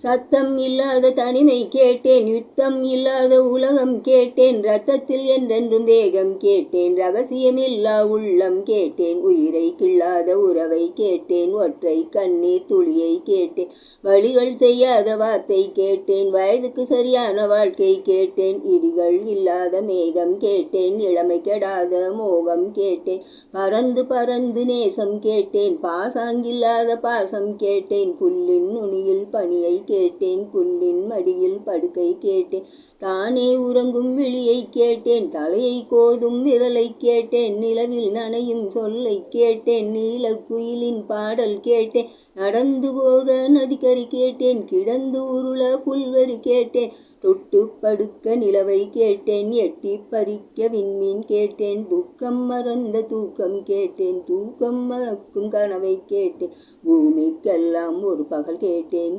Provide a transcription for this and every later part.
சத்தம் இல்லாத தனிமை கேட்டேன் யுத்தம் இல்லாத உலகம் கேட்டேன் ரத்தத்தில் என்றென்றும் வேகம் கேட்டேன் ரகசியமில்லா உள்ளம் கேட்டேன் உயிரை கிள்ளாத உறவை கேட்டேன் ஒற்றை கண்ணீர் துளியை கேட்டேன் வழிகள் செய்யாத வார்த்தை கேட்டேன் வயதுக்கு சரியான வாழ்க்கை கேட்டேன் இடிகள் இல்லாத மேகம் கேட்டேன் இளமை கெடாத மோகம் கேட்டேன் பறந்து பறந்து நேசம் கேட்டேன் பாசாங்கில்லாத பாசம் கேட்டேன் புல்லின் நுனியில் பணியை கேட்டேன் புல்லின் மடியில் படுக்கை கேட்டேன். தானே உறங்கும் விழியை கேட்டேன் தலையை கோதும் விரலை கேட்டேன் நிலவில் நனையும் சொல்லை கேட்டேன் நீல குயிலின் பாடல் கேட்டேன். நடந்து போக நதிக்கரை கேட்டேன் கிடந்து உருள புல்வரி கேட்டேன். தொட்டு படுக்க நிலவை கேட்டேன் எட்டி பறிக்க விண்மீன் கேட்டேன். துக்கம் மறந்த தூக்கம் கேட்டேன் தூக்கம் மறக்கும் கனவை கேட்டேன். பூமிக்கெல்லாம் ஒரு பகல் கேட்டேன்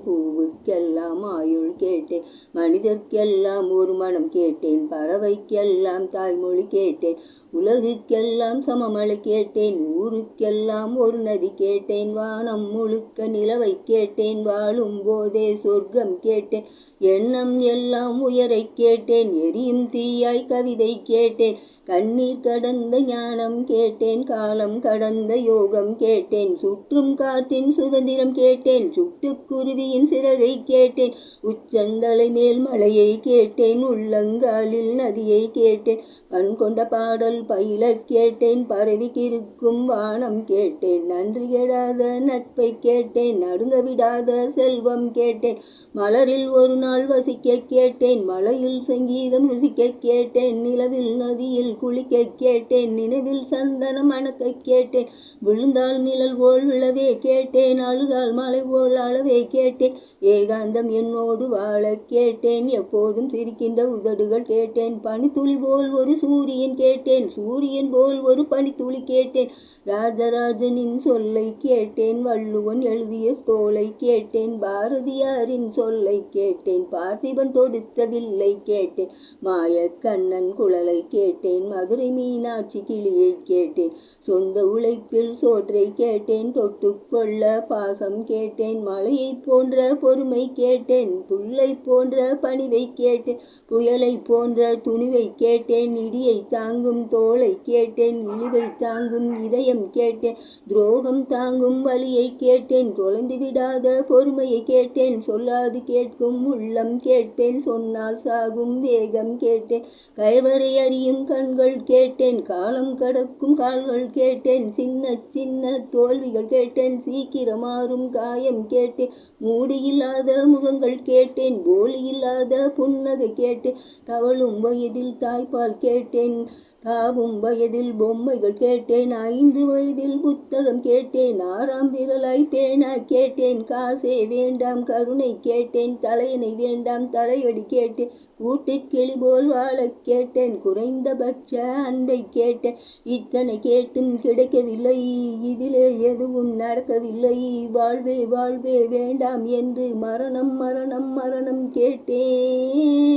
பூவுக்கெல்லாம் ஆயுள் கேட்டேன். மனிதர்க்கெல்லாம் ஒரு மனம் கேட்டேன். பறவைக்கெல்லாம் தாய்மொழி கேட்டேன். உலகுக்கெல்லாம் சமமழை கேட்டேன் ஊருக்கெல்லாம் ஒரு நதி கேட்டேன் வானம் முழுக்க நிலவை கேட்டேன் வாழும் போதே சொர்க்கம் கேட்டேன் எண்ணம் எல்லாம் உயரை கேட்டேன் எரியும் தீயாய் கவிதை கேட்டேன் கண்ணீர் கடந்த ஞானம் கேட்டேன் காலம் கடந்த யோகம் கேட்டேன் சுற்றும் காற்றின் சுதந்திரம் கேட்டேன் சுட்டுக்குருவியின் சிறகை கேட்டேன் உச்சந்தலை மேல் மலையை கேட்டேன் உள்ளங்காலில் நதியை கேட்டேன் கண் கொண்ட பாடல் பயில கேட்டேன் பரவிக்கிருக்கும் வானம் கேட்டேன். நன்றி கெடாத நட்பை கேட்டேன் நடுங்க விடாத செல்வம் கேட்டேன். மலரில் ஒரு நாள் வசிக்க கேட்டேன் மலையில் சங்கீதம் ருசிக்க கேட்டேன் நிலவில் நதியில் குளிக்க கேட்டேன் நினைவில் சந்தனம் அணக்க கேட்டேன். விழுந்தால் நிழல் போல் விழவே கேட்டேன் அழுதால் மலை போல் அளவே கேட்டேன். ஏகாந்தம் என்னோடு வாழ கேட்டேன் எப்போதும் சிரிக்கின்ற உதடுகள் கேட்டேன் பனித்துளி போல் ஒரு சூரியன் கேட்டேன். சூரியன் போல் ஒரு பனித்துளி கேட்டேன். ராஜராஜனின் சொல்லை கேட்டேன். வள்ளுவன் எழுதிய தோலை கேட்டேன். பாரதியாரின் சொல்லை கேட்டேன். பார்த்திபன் தொடுத்ததில்லை கேட்டேன். மாயக்கண்ணன் குழலை கேட்டேன். மதுரை மீனாட்சி கிளியை கேட்டேன். சொந்த உழைப்பில் சோற்றை கேட்டேன். தொட்டுக்கொள்ள பாசம் கேட்டேன். மலையை போன்ற பொறுமை கேட்டேன். புல்லை போன்ற பணிவை கேட்டேன். புயலை போன்ற துணிவை கேட்டேன். இடியை தாங்கும் தோலை கேட்டேன் இழிவை தாங்கும் இதயம் கேட்டேன் துரோகம் தாங்கும் வழியை கேட்டேன் தொலைந்து விடாத பொறுமையை கேட்டேன் சொல்லாது கேட்கும் உள்ளம் கேட்டேன் சொன்னால் சாகும் வேகம் கேட்டேன் கைவரை அறியும் கண்கள் கேட்டேன் காலம் கடக்கும் கால்கள் கேட்டேன் சின்ன சின்ன தோல்விகள் கேட்டேன் சீக்கிரம் மாறும் காயம் கேட்டேன் மூடியில்லாத முகங்கள் கேட்டேன் போலி இல்லாத புன்னகை கேட்டேன் தவழும் வயதில் தாய்ப்பால் கேட்டேன் தாவும் வயதில் பொம்மைகள் கேட்டேன் ஐந்து வயதில் புத்தகம் கேட்டேன் ஆறாம் விரலாய் பேனா கேட்டேன் காசே வேண்டாம் கருணை கேட்டேன் தலையணை வேண்டாம் தலையடி கேட்டேன் கூட்டுக்கிளி போல் வாழ கேட்டேன் குறைந்தபட்ச அன்பை கேட்டேன் இத்தனை கேட்டும் கிடைக்கவில்லை இதிலே எதுவும் நடக்கவில்லை வாழ்வே வாழ்வே வேண்டாம் என்று மரணம் மரணம் மரணம் கேட்டேன்.